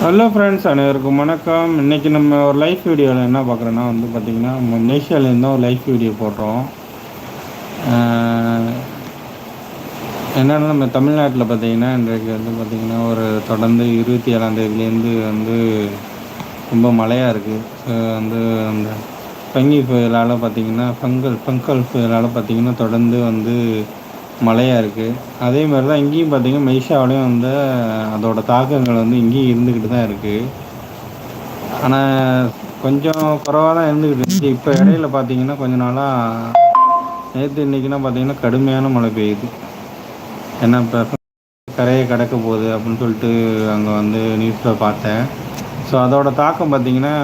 Hello friends அனைவருக்கும் வணக்கம். இன்றைக்கி நம்ம ஒரு லைஃப் வீடியோவில் என்ன பார்க்குறோன்னா வந்து பார்த்திங்கன்னா நம்ம மலேசியாவிலேருந்து ஒரு லைஃப் வீடியோ போடுறோம். என்னென்னா நம்ம தமிழ்நாட்டில் பார்த்திங்கன்னா இன்றைக்கு வந்து பார்த்திங்கன்னா ஒரு தொடர்ந்து இருபத்தி ஏழாந்தேதியிலேருந்து வந்து ரொம்ப மழையாக இருக்குது ஸோ வந்து அந்த பங்கி புயலால் பார்த்திங்கன்னா ஃபங்கல் ஃபங்கல் புயலால் பார்த்திங்கன்னா தொடர்ந்து வந்து மழையாக இருக்குது அதே மாதிரி தான் இங்கேயும் பார்த்திங்கன்னா மெய்ஷாவிலையும் வந்து அதோட தாக்கங்கள் வந்து இங்கேயும் இருந்துக்கிட்டு தான் இருக்குது ஆனால் கொஞ்சம் குறவாக தான் இருந்துக்கிட்டு இருந்துச்சு இப்போ இடையில பார்த்தீங்கன்னா கொஞ்ச நாளாக நேற்று இன்றைக்கினா பார்த்தீங்கன்னா கடுமையான மழை பெய்யுது. ஏன்னா இப்போ கரையை கடக்க போகுது அப்படின்னு சொல்லிட்டு அங்கே வந்து நியூஸில் பார்த்தேன். ஸோ அதோட தாக்கம் பார்த்திங்கன்னா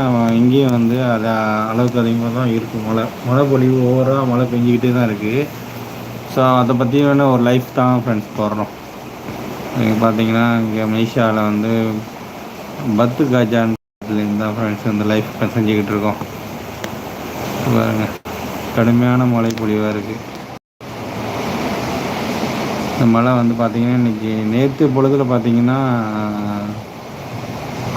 இங்கேயும் வந்து அது அளவுக்கு அதிகமாக தான் இருக்குது மழை மழை பொழிவு ஓவராக மழை பெஞ்சிக்கிட்டே தான் இருக்குது ஸோ அதை பற்றி வேணால் ஒரு லைஃப் தான் ஃப்ரெண்ட்ஸ் போடுறோம். இங்கே பார்த்தீங்கன்னா இங்கே மலேசியாவில் வந்து பத்து காஜான்லேருந்து தான் ஃப்ரெண்ட்ஸ் வந்து லைஃப் செஞ்சுக்கிட்டு இருக்கோம். பாருங்க கடுமையான மழை பொழிவாக இருக்குது இந்த மழை வந்து பார்த்திங்கன்னா இன்றைக்கி நேற்று பொழுதில் பார்த்தீங்கன்னா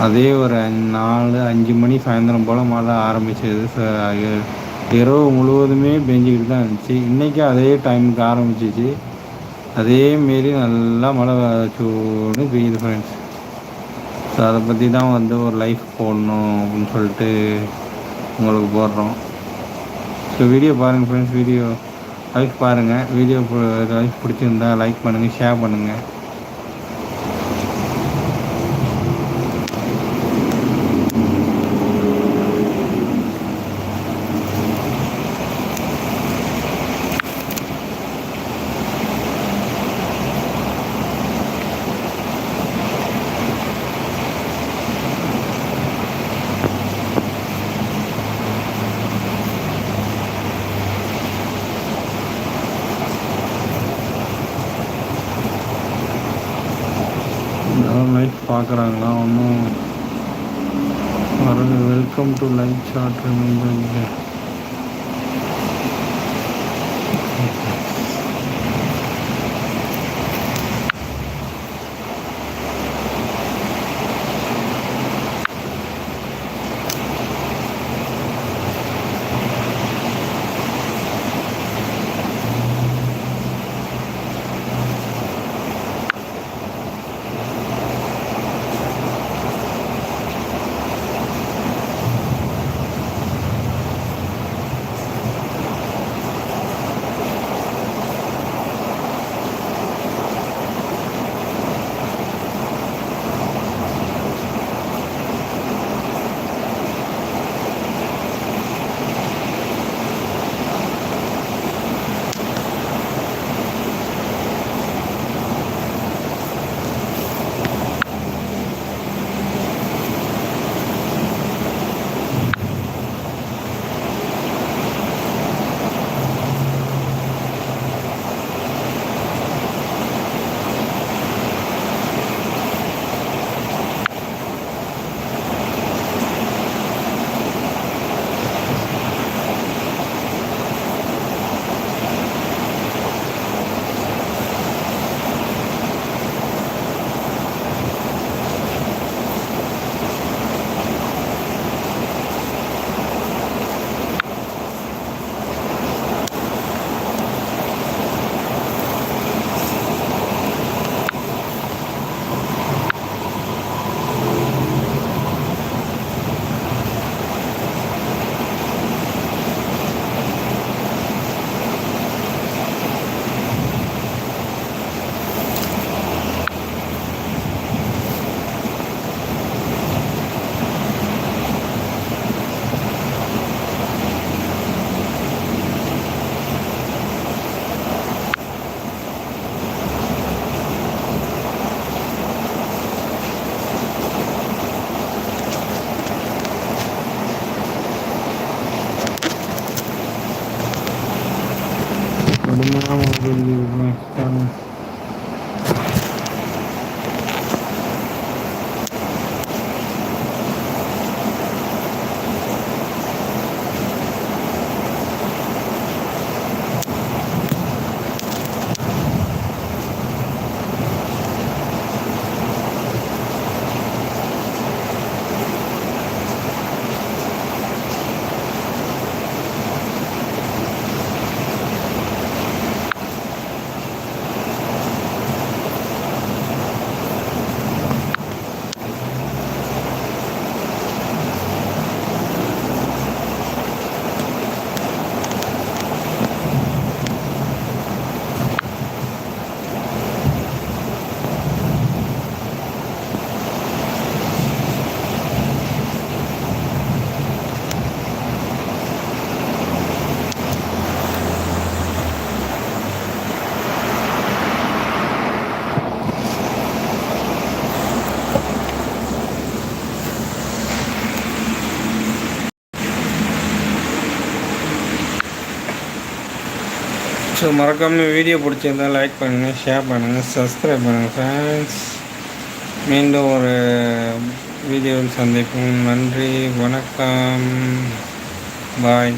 அதே ஒரு நாலு அஞ்சு மணி சாயந்தரம் போல் மழை ஆரம்பிச்சது. இரவு முழுவதுமே பெஞ்சிக்கிட்டு தான் இருந்துச்சு. இன்றைக்கும் அதே டைமுக்கு ஆரம்பிச்சிச்சு. அதே மாரி நல்லா மழை சூடு பெய்யுது ஃப்ரெண்ட்ஸ் ஸோ அதை பற்றி தான் வந்து ஒரு லைஃப் போடணும் அப்படின்னு சொல்லிட்டு உங்களுக்கு போடுறோம். ஸோ வீடியோ பாருங்கள் ஃப்ரெண்ட்ஸ் வீடியோ லைஃப் பாருங்கள் வீடியோ லைஃப் பிடிச்சிருந்தா லைக் பண்ணுங்கள் ஷேர் பண்ணுங்கள் யாரும் பார்க்குறாங்களா? ஒன்றும் வரது welcome to like short reminder Really, really nice channel. So மறக்காமல் வீடியோ பிடிச்சிருந்தா லைக் பண்ணுங்கள் ஷேர் பண்ணுங்கள் சப்ஸ்கிரைப் பண்ணுங்கள் ஃப்ரெண்ட்ஸ் மீண்டும் ஒரு வீடியோவில் சந்திப்போம். நன்றி வணக்கம். பாய்